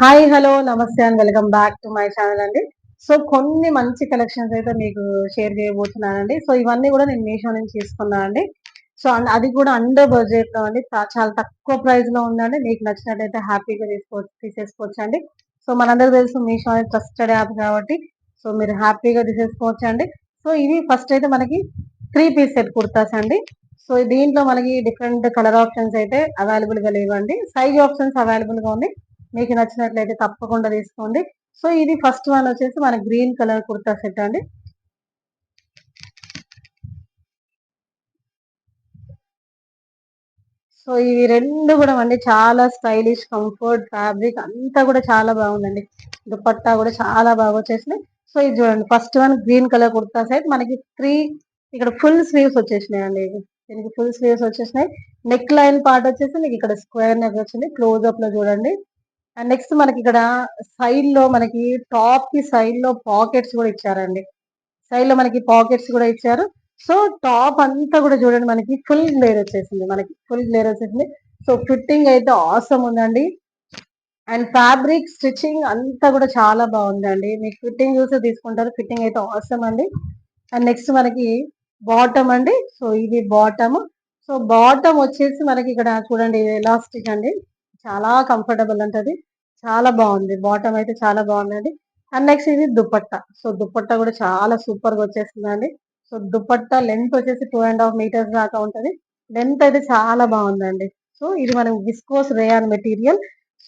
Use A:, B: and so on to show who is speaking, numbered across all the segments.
A: Hi hello namaste and welcome back to my channel అండి. So కొన్ని మంచి collections అయితే మీకు షేర్ చేయబోతున్నానండి. సో ఇవన్నీ కూడా నేను మీషో నుంచి తీసుకున్నాను అండి. సో అది కూడా అండర్ బడ్జెట్లో అండి. చాలా తక్కువ ప్రైస్లో ఉందండి. మీకు నచ్చినట్టయితే హ్యాపీగా తీసుకోవచ్చు తీసేసుకోవచ్చు అండి. సో మనందరూ తెలుసు మీషో అనేది ట్రస్టెడ్ యాప్ కాబట్టి సో మీరు హ్యాపీగా తీసేసుకోవచ్చు అండి. సో ఇది ఫస్ట్ అయితే మనకి త్రీ పీస్ సెట్ కుర్తాస్ అండి. సో దీంట్లో మనకి డిఫరెంట్ కలర్ ఆప్షన్స్ అయితే అవైలబుల్గా లేవండి. సైజ్ ఆప్షన్స్ అవైలబుల్గా ఉంది మీకు నచ్చినట్లయితే తప్పకుండా తీసుకోండి. సో ఇది ఫస్ట్ వన్ వచ్చేసి మన గ్రీన్ కలర్ కుర్తా సెట్ అండి. సో ఇవి రెండు కూడా అండి. చాలా స్టైలిష్ కంఫర్ట్ ఫ్యాబ్రిక్ అంతా కూడా చాలా బాగుందండి. దుపట్టా కూడా చాలా బాగా వచ్చేసినాయి. సో ఇది చూడండి first one green colour kurta set. మనకి త్రీ ఇక్కడ ఫుల్ స్లీవ్స్ వచ్చేసినాయి అండి ఇవి. దీనికి ఫుల్ స్లీవ్స్ వచ్చేసినాయి. నెక్ లైన్ పార్ట్ వచ్చేసి మీకు ఇక్కడ స్క్వేర్ నెక్ వచ్చింది. క్లోజ్ అప్లో చూడండి. అండ్ నెక్స్ట్ మనకి ఇక్కడ సైడ్లో మనకి టాప్కి సైడ్లో పాకెట్స్ కూడా ఇచ్చారండి. సైడ్లో మనకి పాకెట్స్ కూడా ఇచ్చారు. సో టాప్ అంతా కూడా చూడండి మనకి ఫుల్ గ్లేర్ వచ్చేసింది. మనకి ఫుల్ గ్లేర్ వచ్చేసింది. సో ఫిట్టింగ్ అయితే ఆసమ్ ఉందండి. అండ్ ఫ్యాబ్రిక్ స్టిచ్చింగ్ అంతా కూడా చాలా బాగుందండి. మీకు ఫిట్టింగ్ చూసి తీసుకుంటారు. ఫిట్టింగ్ అయితే ఆసమ్ అండి. అండ్ నెక్స్ట్ మనకి బాటమ్ అండి. సో ఇది బాటమ్ సో బాటమ్ వచ్చేసి మనకి ఇక్కడ చూడండి ఎలాస్టిక్ అండి. చాలా కంఫర్టబుల్ ఉంటది. చాలా బాగుంది. బాటమ్ అయితే చాలా బాగుందండి. అండ్ నెక్స్ట్ ఇది దుప్పట్ట. సో దుప్పట్ట కూడా చాలా సూపర్గా వచ్చేస్తుందండి. సో దుప్పట్ట లెంత్ వచ్చేసి టూ అండ్ హాఫ్ మీటర్స్ దాకా ఉంటుంది. లెంత్ అయితే చాలా బాగుందండి. సో ఇది మనకి విస్కోస్ రేయాన్ మెటీరియల్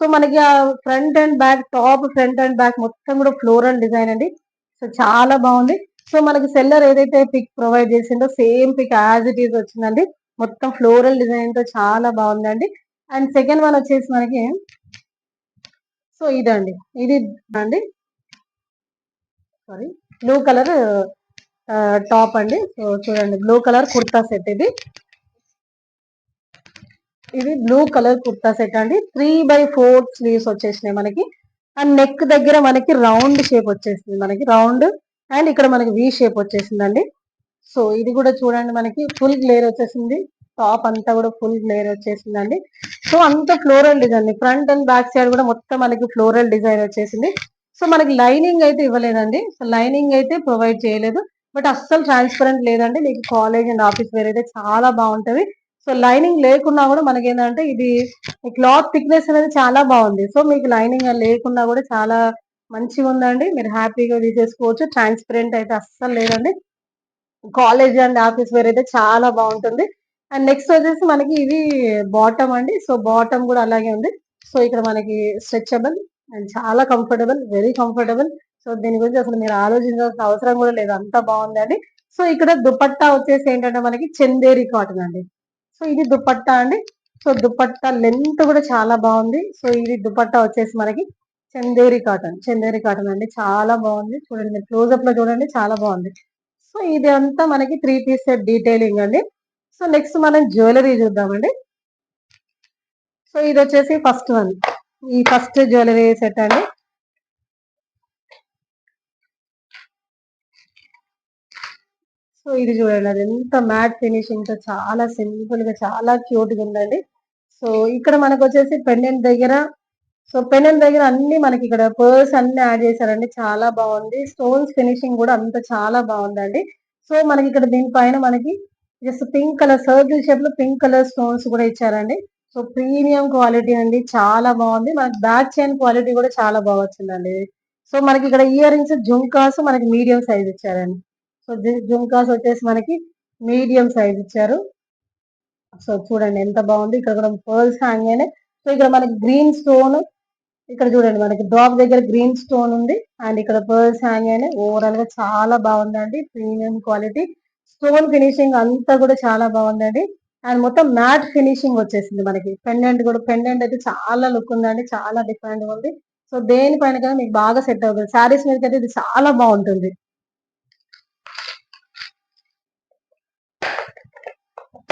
A: సో మనకి ఆ front and back top front and back మొత్తం కూడా ఫ్లోరల్ డిజైన్ అండి. సో చాలా బాగుంది. సో మనకి సెల్లర్ ఏదైతే పిక్ ప్రొవైడ్ చేసిందో same pick as it is వచ్చిందండి. మొత్తం ఫ్లోరల్ డిజైన్తో చాలా బాగుందండి. అండ్ సెకండ్ వన్ వచ్చేసి మనకి సో ఇదండి. ఇది అండి. సారీ బ్లూ కలర్ టాప్ అండి. సో చూడండి బ్లూ కలర్ కుర్తా సెట్ ఇది. ఇది బ్లూ కలర్ కుర్తా సెట్ అండి. త్రీ బై ఫోర్ స్లీవ్స్ వచ్చేసినాయి మనకి. అండ్ నెక్ దగ్గర మనకి రౌండ్ షేప్ వచ్చేసింది మనకి. రౌండ్ అండ్ ఇక్కడ మనకి వి షేప్ వచ్చేసిందండి. సో ఇది కూడా చూడండి మనకి ఫుల్ గ్లేర్ వచ్చేసింది. టాప్ అంతా కూడా ఫుల్ గ్లేర్ వచ్చేసిందండి. సో అంత floral design front and back side కూడా మొత్తం మనకి ఫ్లోరల్ డిజైన్ వచ్చేసింది. సో మనకి లైనింగ్ అయితే ఇవ్వలేదండి. సో లైనింగ్ అయితే ప్రొవైడ్ చేయలేదు. బట్ అస్సలు ట్రాన్స్పరెంట్ లేదండి. మీకు కాలేజ్ అండ్ ఆఫీస్ వేర్ అయితే చాలా బాగుంటది. సో లైనింగ్ లేకున్నా కూడా మనకి ఏంటంటే ఇది క్లాత్ థిక్నెస్ అనేది చాలా బాగుంది. సో మీకు లైనింగ్ లేకున్నా కూడా చాలా మంచిగా ఉందండి. మీరు హ్యాపీగా తీసేసుకోవచ్చు ట్రాన్స్పరెంట్ అయితే అస్సలు లేదండి. కాలేజ్ అండ్ ఆఫీస్ వేర్ అయితే చాలా బాగుంటుంది. అండ్ నెక్స్ట్ వచ్చేసి మనకి ఇది బాటమ్ అండి. సో బాటమ్ కూడా అలాగే ఉంది. సో ఇక్కడ మనకి స్ట్రెచబుల్ అండ్ చాలా కంఫర్టబుల్ వెరీ కంఫర్టబుల్ సో దీని గురించి అసలు మీరు ఆలోచించాల్సిన అవసరం కూడా లేదు. అంత బాగుందండి సో ఇక్కడ దుపట్టా వచ్చేసి ఏంటంటే మనకి చందేరి కాటన్ అండి. సో ఇది దుపట్టా అండి. సో దుపట్టా లెంత్ కూడా చాలా బాగుంది. సో ఇది దుపట్టా వచ్చేసి మనకి చందేరి కాటన్ చందేరి కాటన్ అండి. చాలా బాగుంది. చూడండి మీరు క్లోజ్అప్లో చూడండి చాలా బాగుంది. సో ఇది అంతా మనకి త్రీ పీస్ సెట్ డీటెయిలింగ్ అండి. సో నెక్స్ట్ మనం జ్యువెలరీ చూద్దామండి. సో ఇది వచ్చేసి ఫస్ట్ వన్ ఈ ఫస్ట్ జ్యువెలరీ సెట్ అండి. సో ఇది చూడండి అది ఎంత మ్యాట్ ఫినిషింగ్తో చాలా సింపుల్గా చాలా క్యూట్గా ఉందండి. సో ఇక్కడ మనకు వచ్చేసి పెండెంట్ దగ్గర సో పెండెంట్ దగ్గర అన్ని మనకి ఇక్కడ పర్స్ అన్ని యాడ్ చేశారండి. చాలా బాగుంది. స్టోన్స్ ఫినిషింగ్ కూడా అంత చాలా బాగుందండి. సో మనకి ఇక్కడ దీనిపైన మనకి జస్ట్ పింక్ కలర్ సర్కిల్ షేప్లో పింక్ కలర్ స్టోన్స్ కూడా ఇచ్చారండి. సో ప్రీమియం క్వాలిటీ అండి. చాలా బాగుంది. మనకి బ్యాక్ చైన్ క్వాలిటీ కూడా చాలా బాగా వచ్చిందండి. సో మనకి ఇక్కడ ఇయర్ రింగ్స్ జుంకాస్ మనకి మీడియం సైజ్ ఇచ్చారండి. సో జుంకాస్ వచ్చేసి మనకి మీడియం సైజ్ ఇచ్చారు. సో చూడండి ఎంత బాగుంది. ఇక్కడ కూడా పర్ల్స్ హ్యాంగ్ అయినాయి. సో ఇక్కడ మనకి గ్రీన్ స్టోన్ ఇక్కడ చూడండి మనకి డ్రాప్ దగ్గర గ్రీన్ స్టోన్ ఉంది. అండ్ ఇక్కడ పర్ల్స్ హ్యాంగ్ అయినాయి. ఓవరాల్గా చాలా బాగుందండి. ప్రీమియం క్వాలిటీ స్టోన్ ఫినిషింగ్ అంతా కూడా చాలా బాగుందండి. అండ్ మొత్తం మ్యాట్ ఫినిషింగ్ వచ్చేసింది మనకి. పెండెంట్ కూడా పెండెంట్ అయితే చాలా లుక్ ఉందండి. చాలా డిఫరెంట్ ఉంది. సో దేనిపైన కదా మీకు బాగా సెట్ అవుతుంది. శారీస్ మీద అయితే ఇది చాలా బాగుంటుంది.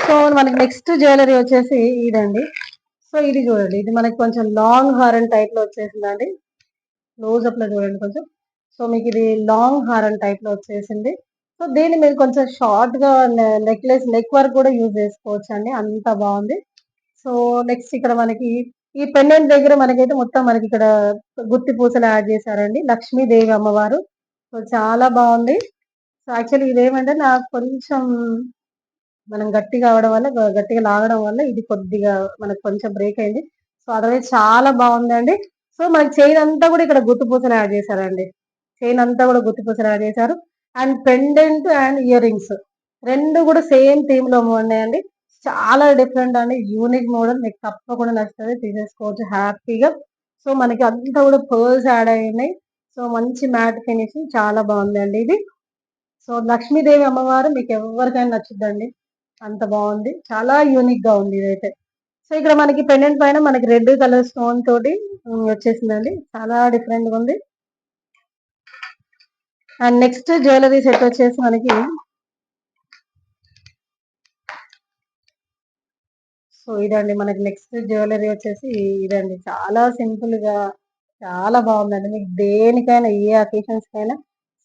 A: సో మనకి నెక్స్ట్ జ్యువెలరీ వచ్చేసి ఇదండి. సో ఇది చూడండి. ఇది మనకి కొంచెం లాంగ్ హారన్ టైప్లో వచ్చేసిందండి. క్లోజ్ అప్లో చూడండి కొంచెం. సో మీకు ఇది లాంగ్ హారన్ టైప్లో వచ్చేసింది. సో దీన్ని మీరు కొంచెం షార్ట్గా నెక్లెస్ నెక్ వర్క్ కూడా యూజ్ చేసుకోవచ్చు అండి అంత బాగుంది. సో నెక్స్ట్ ఇక్కడ మనకి ఈ పెండెంట్ దగ్గర మనకైతే మొత్తం మనకి ఇక్కడ గుత్తి పూసలు యాడ్ చేశారండి. లక్ష్మీదేవి అమ్మవారు. సో చాలా బాగుంది. సో యాక్చువల్లీ ఇదేమంటే నాకు కొంచెం మనం గట్టిగా అవడం వల్ల గట్టిగా లాగడం వల్ల ఇది కొద్దిగా మనకు కొంచెం బ్రేక్ అయింది. సో అదర్వైజ్ చాలా బాగుందండి. సో మనకి చైన్ అంతా కూడా ఇక్కడ గుత్తి పూసలు యాడ్ చేశారండి. చైన్ అంతా కూడా గుత్తి పూసలు యాడ్ చేశారు. And pendant and earrings రెండు కూడా సేమ్ థీమ్లో ఉన్నాయండి. చాలా డిఫరెంట్ అండి. Unique model. మీకు తప్పకుండా నచ్చుతుంది. తీసేసుకోవచ్చు. హ్యాపీగా. సో మనకి అంతా కూడా పర్ల్స్ యాడ్ అయినాయి. సో మంచి మ్యాట్ ఫినిషింగ్. చాలా బాగుంది అండి ఇది. సో లక్ష్మీదేవి అమ్మవారు మీకు ఎవరికైనా నచ్చుద్దండి. అంత బాగుంది. చాలా యూనిక్గా ఉంది ఇదైతే. సో ఇక్కడ మనకి పెండెంట్ పైన మనకి రెడ్ కలర్ స్టోన్ తోటి వచ్చేసిందండి. చాలా డిఫరెంట్గా ఉంది. అండ్ నెక్స్ట్ జ్యువెలరీ సెట్ వచ్చేసి మనకి సో ఇదండి మనకి నెక్స్ట్ జ్యువెలరీ వచ్చేసి ఇదండి. చాలా సింపుల్గా చాలా బాగుందండి. మీకు దేనికైనా ఏ అకేషన్స్ కైనా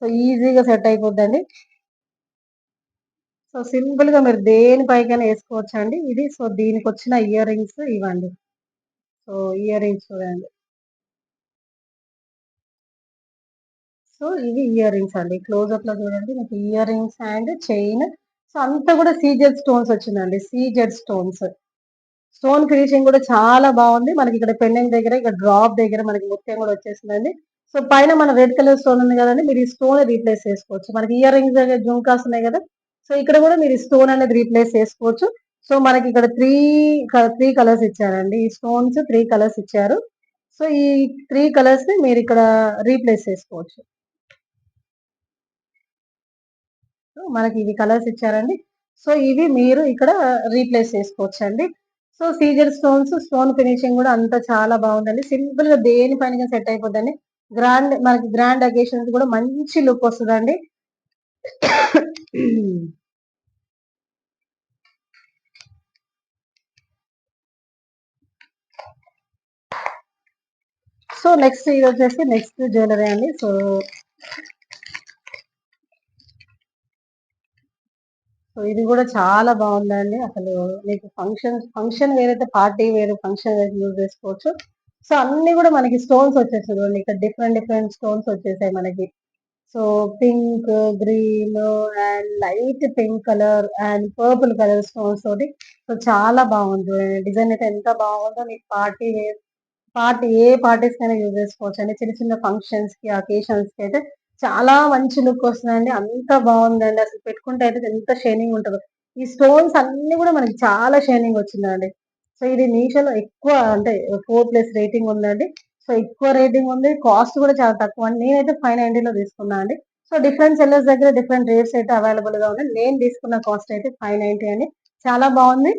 A: సో ఈజీగా సెట్ అయిపోద్దండి. సో సింపుల్గా మీరు దేనిపైకైనా వేసుకోవచ్చు అండి ఇది సో దీనికి వచ్చిన ఇయర్ రింగ్స్ ఇవ్వండి. సో ఇయర్ రింగ్స్ చూడండి. సో ఇవి ఇయర్ రింగ్స్ అండి క్లోజ్అప్లో చూడండి మీకు earrings and chain. So అంతా కూడా సీజెడ్ స్టోన్స్ వచ్చిందండి. CZ stones. స్టోన్ ఫినిషింగ్ కూడా చాలా బాగుంది. మనకి ఇక్కడ పెండెంట్ దగ్గర ఇక్కడ డ్రాప్ దగ్గర మనకి ముత్యం కూడా వచ్చేసిందండి. సో పైన మన రెడ్ కలర్ స్టోన్ ఉంది కదండి మీరు ఈ స్టోన్ రీప్లేస్ చేసుకోవచ్చు. మనకి ఇయర్ రింగ్స్ దగ్గర జుంకాస్ ఉన్నాయి కదా సో ఇక్కడ కూడా మీరు స్టోన్ అనేది రీప్లేస్ చేసుకోవచ్చు. సో మనకి ఇక్కడ త్రీ త్రీ కలర్స్ ఇచ్చారండి. ఈ స్టోన్స్ త్రీ కలర్స్ ఇచ్చారు. సో ఈ త్రీ కలర్స్ని మీరు ఇక్కడ రీప్లేస్ చేసుకోవచ్చు సో మనకి ఇవి కలర్స్ ఇచ్చారండి. సో ఇవి మీరు ఇక్కడ రీప్లేస్ చేసుకోవచ్చు అండి so CZ stones stone finishing కూడా అంతా చాలా బాగుందండి. సింపుల్గా దేనిపైన సెట్ అయిపోద్దండి. గ్రాండ్ మనకి గ్రాండ్ అకేషన్స్ కూడా మంచి లుక్ వస్తుందండి. సో నెక్స్ట్ ఇది వచ్చేసి నెక్స్ట్ జ్యువెలరీ అండి. సో సో ఇది కూడా చాలా బాగుందండి. అసలు మీకు ఫంక్షన్ ఫంక్షన్ వేరైతే పార్టీ వేరు ఫంక్షన్ వేరు యూజ్ చేసుకోవచ్చు. సో అన్ని కూడా మనకి స్టోన్స్ వచ్చేసాయి చూడండి. ఇక్కడ డిఫరెంట్ డిఫరెంట్ స్టోన్స్ వచ్చేసాయి మనకి. So pink green and light pink colour and purple colour stones తోటి సో చాలా బాగుంది చూడండి. డిజైన్ అయితే ఎంత బాగుందో మీకు పార్టీ వేర్ పార్టీ ఏ పార్టీస్ కైనా యూజ్ చేసుకోవచ్చు అండి చిన్న చిన్న ఫంక్షన్స్కి అకేషన్స్కి అయితే చాలా మంచి లుక్ వస్తుందండి. అంత బాగుందండి. అసలు పెట్టుకుంటే అయితే ఎంత షైనింగ్ ఉంటుందో. ఈ స్టోన్స్ అన్ని కూడా మనకి చాలా షైనింగ్ వచ్చిందండి. సో ఇది మీషోలో ఎక్కువ అంటే ఫోర్ ప్లస్ రేటింగ్ ఉందండి. సో ఎక్కువ రేటింగ్ ఉంది. కాస్ట్ కూడా చాలా తక్కువ. అండి నేనైతే ఫైవ్ నైన్టీలో తీసుకున్నా అండి. సో డిఫరెంట్ సెల్లర్స్ దగ్గర డిఫరెంట్ రేట్స్ అయితే అవైలబుల్గా ఉన్నాయి. నేను తీసుకున్న కాస్ట్ అయితే ఫైవ్ నైన్టీ అండి. చాలా బాగుంది.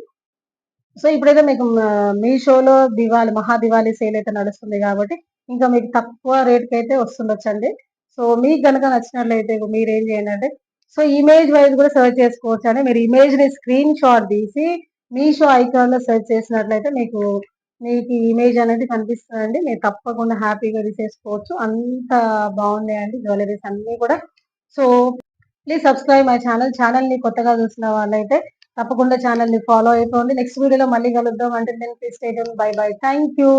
A: సో ఇప్పుడైతే మీకు మీషోలో దివాళి మహా దివాళీ సేల్ అయితే నడుస్తుంది కాబట్టి ఇంకా మీకు తక్కువ రేట్కి అయితే వస్తుండొచ్చండి. సో మీకు కనుక నచ్చినట్లయితే మీరు ఏం చేయండి అంటే సో ఇమేజ్ వైజ్ కూడా సెర్చ్ చేసుకోవచ్చు అని మీరు ఇమేజ్ని స్క్రీన్ షాట్ తీసి మీషో ఐకాన్లో సెర్చ్ చేసినట్లయితే మీకు మీకు ఇమేజ్ అనేది కనిపిస్తుందండి. మీరు తప్పకుండా హ్యాపీగా తీసేసుకోవచ్చు. అంత బాగున్నాయండి జ్యువెలరీస్ అన్ని కూడా. So please subscribe my channel ఛానల్ని కొత్తగా చూసిన వాళ్ళైతే తప్పకుండా ఛానల్ని ఫాలో అయిపోండి నెక్స్ట్ వీడియోలో మళ్ళీ కలుద్దాం. అంటే నేను please state bye bye thank you